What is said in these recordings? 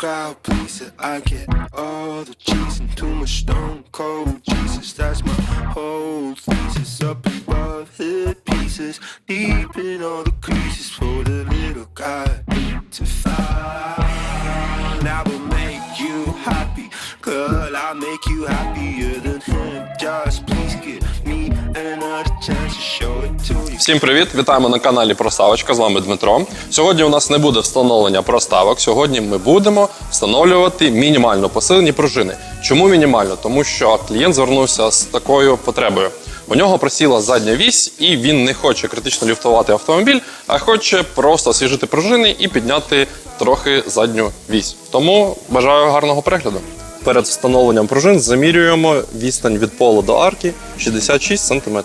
crowd pleaser. I get all the cheese and too much stone cold Jesus. That's my whole thesis. Up above hit pieces, deep in all the creases for the little guy to find. I will make you happy, girl. I'll make you happier than him. Just Всім привіт! Вітаємо на каналі Проставочка. З вами Дмитро. Сьогодні у нас не буде встановлення проставок. Сьогодні ми будемо встановлювати мінімально посилені пружини. Чому мінімально? Тому що клієнт звернувся з такою потребою. У нього просіла задня вісь, і він не хоче критично ліфтувати автомобіль, а хоче просто освіжити пружини і підняти трохи задню вісь. Тому бажаю гарного перегляду. Перед встановленням пружин замірюємо відстань від полу до арки 66 см.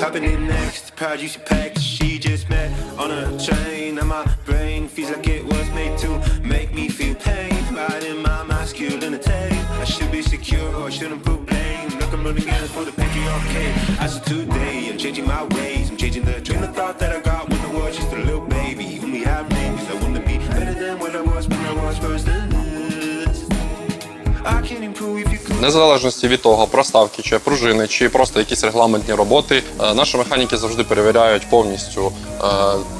Happening next? Proud you should pack. She just met on a train, and my brain feels like it was made to make me feel pain. Riding my masculinity. I should be secure, or I shouldn't put blame. Look, I'm running in for the patriarchy. As of today, I'm changing my ways. I'm changing the train of thought that I got when I was just a little baby. Only have names. I wanna be better than what I was when I was first. I can improve. Незалежності від того, проставки чи пружини, чи просто якісь регламентні роботи, е, наші механіки завжди перевіряють повністю е,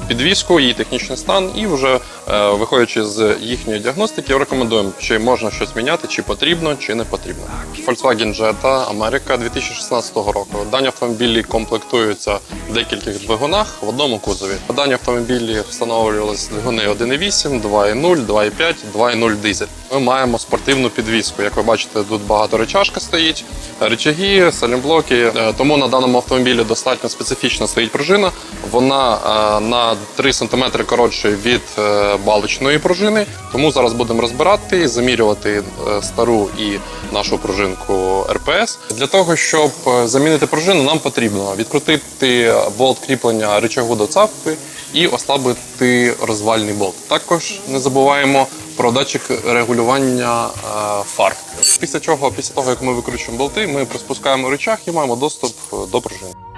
підвіску, її технічний стан, і вже е, виходячи з їхньої діагностики, рекомендуємо, чи можна щось міняти, чи потрібно, чи не потрібно. Volkswagen Jetta Америка 2016 року. Дані автомобілі комплектуються в декількох двигунах в одному кузові. Дані автомобілі встановлювалися двигуни 1.8, 2.0, 2.5, 2.0 дизель. Ми маємо спортивну підвіску. Як ви бачите, тут багато речашка стоїть, речаги, салімблоки. Е, Тому на даному автомобілі достатньо специфічна стоїть пружина. Вона е, на 3 см коротше від е, балочної пружини. Тому зараз будемо розбирати, замірювати стару і нашу пружинку РПС. Для того, щоб замінити пружину, нам потрібно відкрутити болт кріплення речагу до цапки і ослабити розвальний болт. Також не забуваємо про датчик регулювання е, фар. Після чого, після того як ми викручуємо болти, ми приспускаємо рычаг і маємо доступ е, до пружини.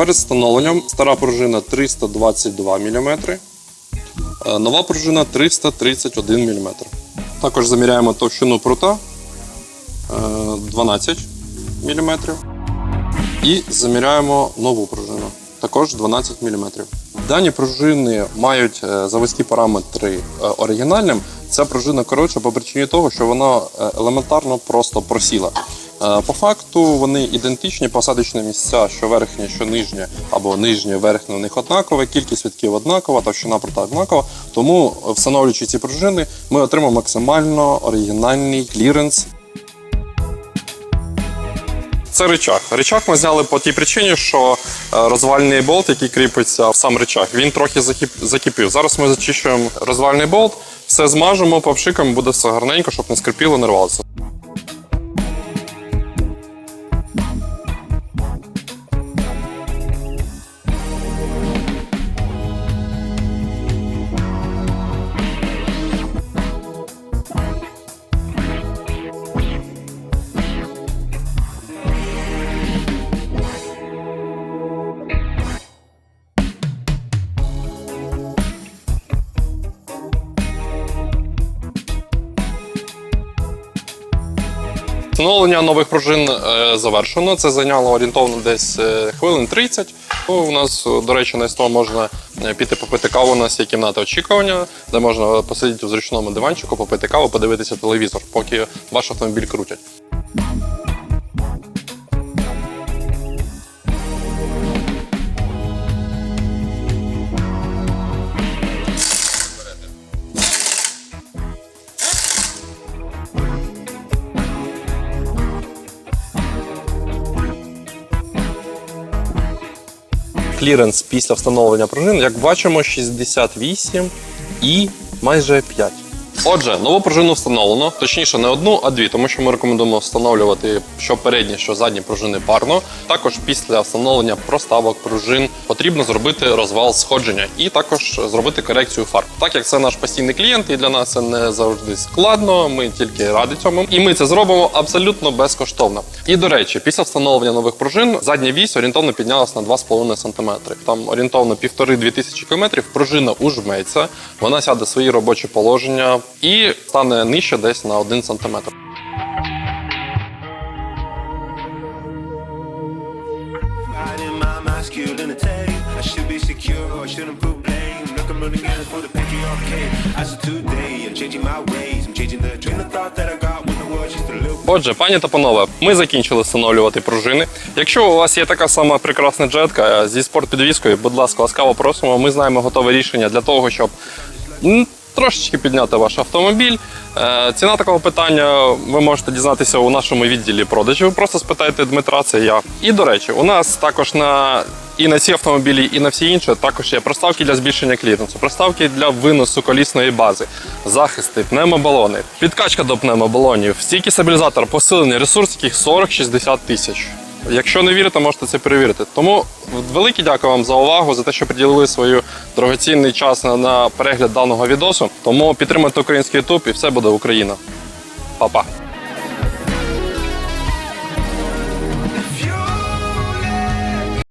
Перед встановленням стара пружина 322 мм, нова пружина 331 мм. Також заміряємо товщину прута е, 12 мм. І заміряємо нову пружину, також 12 мм. Дані пружини мають е, заводські параметри е, оригінальним. Ця пружина коротша по причині того, що вона е, елементарно просто просіла. Е, По факту вони ідентичні, посадочні місця, що верхнє, що нижнє, або нижнє, верхнє у них однакове, кількість витків однакова, товщина прута однакова. Тому, е, встановлюючи ці пружини, ми отримаємо максимально оригінальний кліренс це рычаг. Рычаг ми зняли по тій причині, що е, розвальний болт, який кріпиться в сам рычаг, він трохи закип- закипів. Зараз ми зачищуємо розвальний болт, все змажемо, попшикаємо, буде все гарненько, щоб не скрипіло, не рвалося. Встановлення нових пружин е, завершено. Це зайняло орієнтовно десь е, хвилин 30. Ну, у нас, е, до речі, на СТО можна піти попити каву. У нас є кімната очікування, де можна посидіти в зручному диванчику, попити каву, подивитися телевізор, поки ваш автомобіль крутять. Кліренс після встановлення пружин, як бачимо, 68 і майже 5. Отже, нову пружину встановлено, точніше не одну, а дві, тому що ми рекомендуємо встановлювати що передні, що задні пружини парно. Також після встановлення проставок пружин потрібно зробити розвал сходження і також зробити корекцію фарб. Так як це наш постійний клієнт, і для нас це не завжди складно. Ми тільки раді цьому, і ми це зробимо абсолютно безкоштовно. І до речі, після встановлення нових пружин задня вісь орієнтовно піднялась на 2,5 см. Там орієнтовно 1,5-2 тисячі кілометрів. Пружина ужметься, вона сяде в свої робочі положення і стане нижче десь на 1 см. Отже, пані та панове, ми закінчили встановлювати пружини. Якщо у вас є така сама прекрасна джетка зі спортпідвіскою, будь ласка, ласкаво просимо. Ми знаємо готове рішення для того, щоб трошечки підняти ваш автомобіль. Е, Ціна такого питання ви можете дізнатися у нашому відділі продажів. Просто спитайте Дмитра, це я. І до речі, у нас також на і на ці автомобілі, і на всі інші також є проставки для збільшення кліренсу, проставки для виносу колісної бази, захисти, пневмобалони, підкачка до пневмобалонів, стійкий стабілізатор, посилений ресурс, яких 40-60 тисяч. Якщо не вірите, можете це перевірити. Тому велике дякую вам за увагу, за те, що приділили свою дорогоцінний час на, перегляд даного відосу. Тому підтримайте український YouTube і все буде Україна. Па-па!